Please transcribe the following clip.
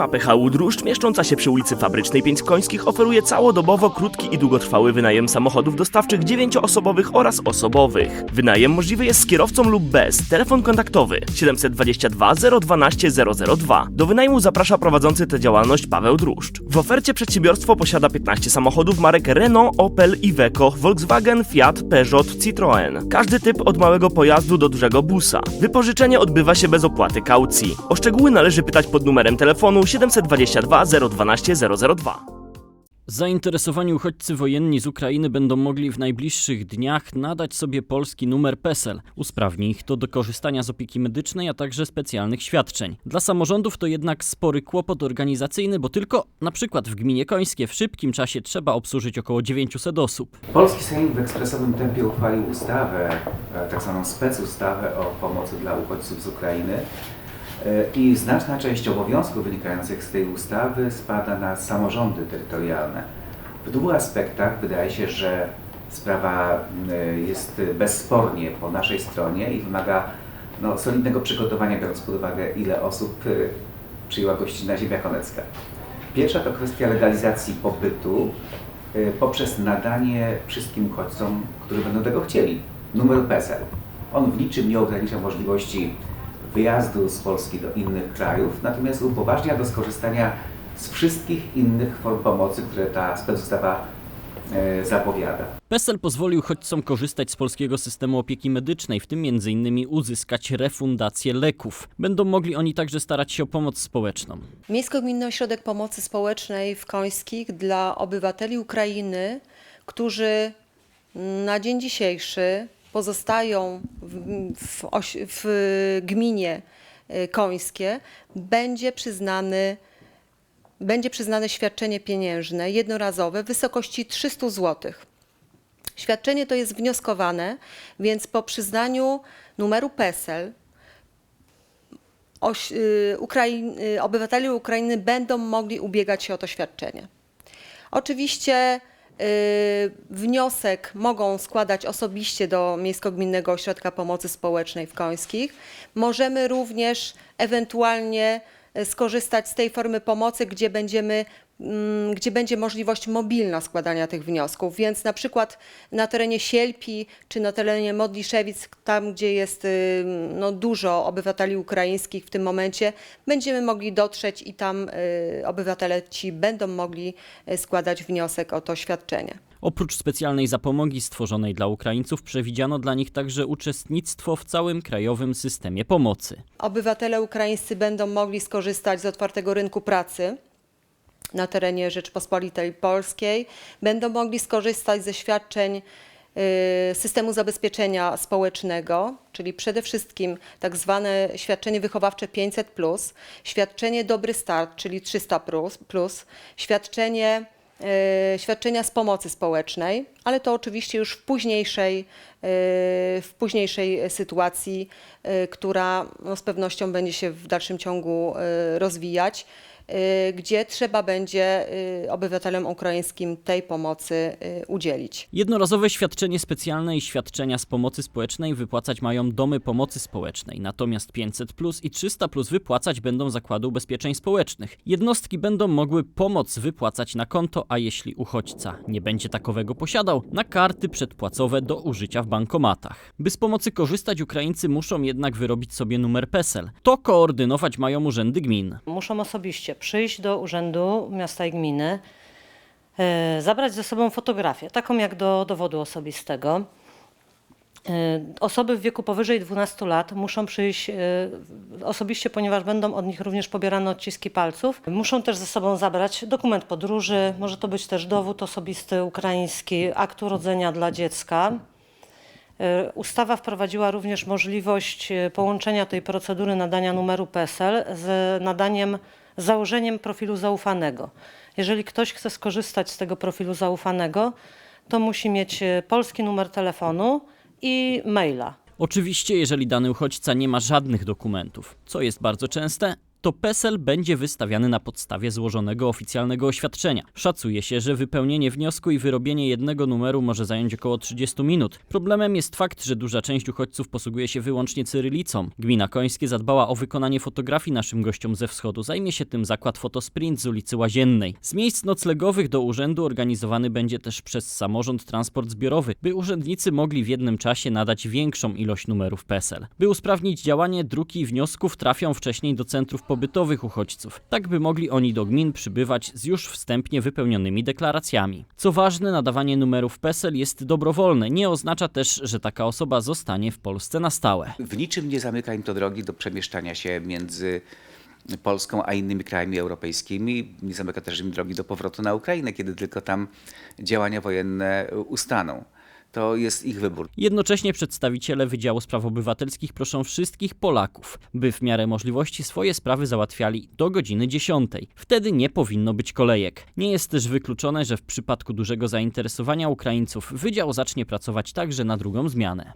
Firma PHU Druszcz, mieszcząca się przy ulicy Fabrycznej 5 Końskich, oferuje całodobowo krótki i długotrwały wynajem samochodów dostawczych dziewięcioosobowych oraz osobowych. Wynajem możliwy jest z kierowcą lub bez. Telefon kontaktowy 722 012 002. Do wynajmu zaprasza prowadzący tę działalność Paweł Druszcz. W ofercie przedsiębiorstwo posiada 15 samochodów marek Renault, Opel, Iveco, Volkswagen, Fiat, Peugeot, Citroën. Każdy typ od małego pojazdu do dużego busa. Wypożyczenie odbywa się bez opłaty kaucji. O szczegóły należy pytać pod numerem telefonu 722 012 002. Zainteresowani uchodźcy wojenni z Ukrainy będą mogli w najbliższych dniach nadać sobie polski numer PESEL. Usprawni ich to do korzystania z opieki medycznej, a także specjalnych świadczeń. Dla samorządów to jednak spory kłopot organizacyjny, bo tylko na przykład w gminie Końskie w szybkim czasie trzeba obsłużyć około 900 osób. Polski Sejm w ekspresowym tempie uchwalił ustawę, e, tak zwaną specustawę o pomocy dla uchodźców z Ukrainy. E, I znaczna część obowiązków wynikających z tej ustawy spada na samorządy terytorialne. W dwóch aspektach wydaje się, że sprawa m, jest bezspornie po naszej stronie i wymaga no, solidnego przygotowania, biorąc pod uwagę, ile osób e, przyjęła gościnna ziemia konecka. Pierwsza to kwestia legalizacji pobytu poprzez nadanie wszystkim uchodźcom, którzy będą tego chcieli, numeru PESEL. On w niczym nie ogranicza możliwości wyjazdu z Polski do innych krajów, natomiast upoważnia do skorzystania z wszystkich innych form pomocy, które ta specustawa y, zapowiada. PESEL pozwoli uchodźcom korzystać z polskiego systemu opieki medycznej, w tym m.in. uzyskać refundację leków. Będą mogli oni także starać się o pomoc społeczną. Miejsko-Gminny Ośrodek Pomocy Społecznej w Końskich dla obywateli Ukrainy, którzy na dzień dzisiejszy pozostają w, w, oś, w gminie y, Końskie, będzie przyznany będzie przyznane świadczenie pieniężne jednorazowe w wysokości 300 zł. Świadczenie to jest wnioskowane, więc po przyznaniu numeru PESEL oś, y, Ukrain, y, Ukrainy będą mogli ubiegać się o to świadczenie. Oczywiście wniosek mogą składać osobiście do Miejsko-Gminnego Ośrodka Pomocy Społecznej w Końskich. Możemy również ewentualnie y, skorzystać z tej formy pomocy, gdzie będziemy gdzie będzie możliwość mobilna składania tych wniosków, więc na przykład na terenie Sielpi czy na terenie Modliszewic, tam gdzie jest y, no, dużo obywateli ukraińskich w tym momencie, będziemy mogli dotrzeć i tam y, obywatele ci będą mogli y, składać wniosek o to świadczenie. Oprócz specjalnej zapomogi stworzonej dla Ukraińców, przewidziano dla nich także uczestnictwo w całym krajowym systemie pomocy. Obywatele ukraińscy będą mogli skorzystać z otwartego rynku pracy na terenie Rzeczpospolitej Polskiej, będą mogli skorzystać ze świadczeń y, systemu zabezpieczenia społecznego, czyli przede wszystkim tak zwane świadczenie wychowawcze 500, świadczenie Dobry Start, czyli 300, plus, świadczenie y, świadczenia z pomocy społecznej, ale to oczywiście już w późniejszej, y, w późniejszej sytuacji, która no, z pewnością będzie się w dalszym ciągu rozwijać, gdzie trzeba będzie y, obywatelom ukraińskim tej pomocy y, udzielić. Jednorazowe świadczenie specjalne i świadczenia z pomocy społecznej wypłacać mają domy pomocy społecznej, natomiast 500 plus i 300 plus wypłacać będą zakłady ubezpieczeń społecznych. Jednostki będą mogły pomoc wypłacać na konto, a jeśli uchodźca nie będzie takowego posiadał, na karty przedpłacowe do użycia w bankomatach. By z pomocy korzystać, Ukraińcy muszą jednak wyrobić sobie numer PESEL. To koordynować mają urzędy gmin. Muszą osobiście przyjść do urzędu miasta i gminy, e, zabrać ze sobą fotografię, taką jak do dowodu osobistego. E, Osoby w wieku powyżej 12 lat muszą przyjść e, osobiście, ponieważ będą od nich również pobierane odciski palców. Muszą też ze sobą zabrać dokument podróży, może to być też dowód osobisty ukraiński, akt urodzenia dla dziecka. E, Ustawa wprowadziła również możliwość e, połączenia tej procedury nadania numeru PESEL z nadaniem, założeniem profilu zaufanego. Jeżeli ktoś chce skorzystać z tego profilu zaufanego, to musi mieć e, polski numer telefonu i maila. Oczywiście, jeżeli dany uchodźca nie ma żadnych dokumentów, co jest bardzo częste, to PESEL będzie wystawiany na podstawie złożonego oficjalnego oświadczenia. Szacuje się, że wypełnienie wniosku i wyrobienie jednego numeru może zająć około 30 minut. Problemem jest fakt, że duża część uchodźców posługuje się wyłącznie cyrylicą. Gmina Końskie zadbała o wykonanie fotografii naszym gościom ze wschodu. Zajmie się tym zakład Fotosprint z ulicy Łaziennej. Z miejsc noclegowych do urzędu organizowany będzie też przez samorząd transport zbiorowy, by urzędnicy mogli w jednym czasie nadać większą ilość numerów PESEL. By usprawnić działanie, druki wniosków trafią wcześniej do centrów pobytowych uchodźców, tak by mogli oni do gmin przybywać z już wstępnie wypełnionymi deklaracjami. Co ważne, nadawanie numerów PESEL jest dobrowolne, nie oznacza też, że taka osoba zostanie w Polsce na stałe. W niczym nie zamyka im to drogi do przemieszczania się między Polską a innymi krajami europejskimi. Nie zamyka też im drogi do powrotu na Ukrainę, kiedy tylko tam działania wojenne ustaną. To jest ich wybór. Jednocześnie przedstawiciele Wydziału Spraw Obywatelskich proszą wszystkich Polaków, by w miarę możliwości swoje sprawy załatwiali do godziny 10. Wtedy nie powinno być kolejek. Nie jest też wykluczone, że w przypadku dużego zainteresowania Ukraińców Wydział zacznie pracować także na drugą zmianę.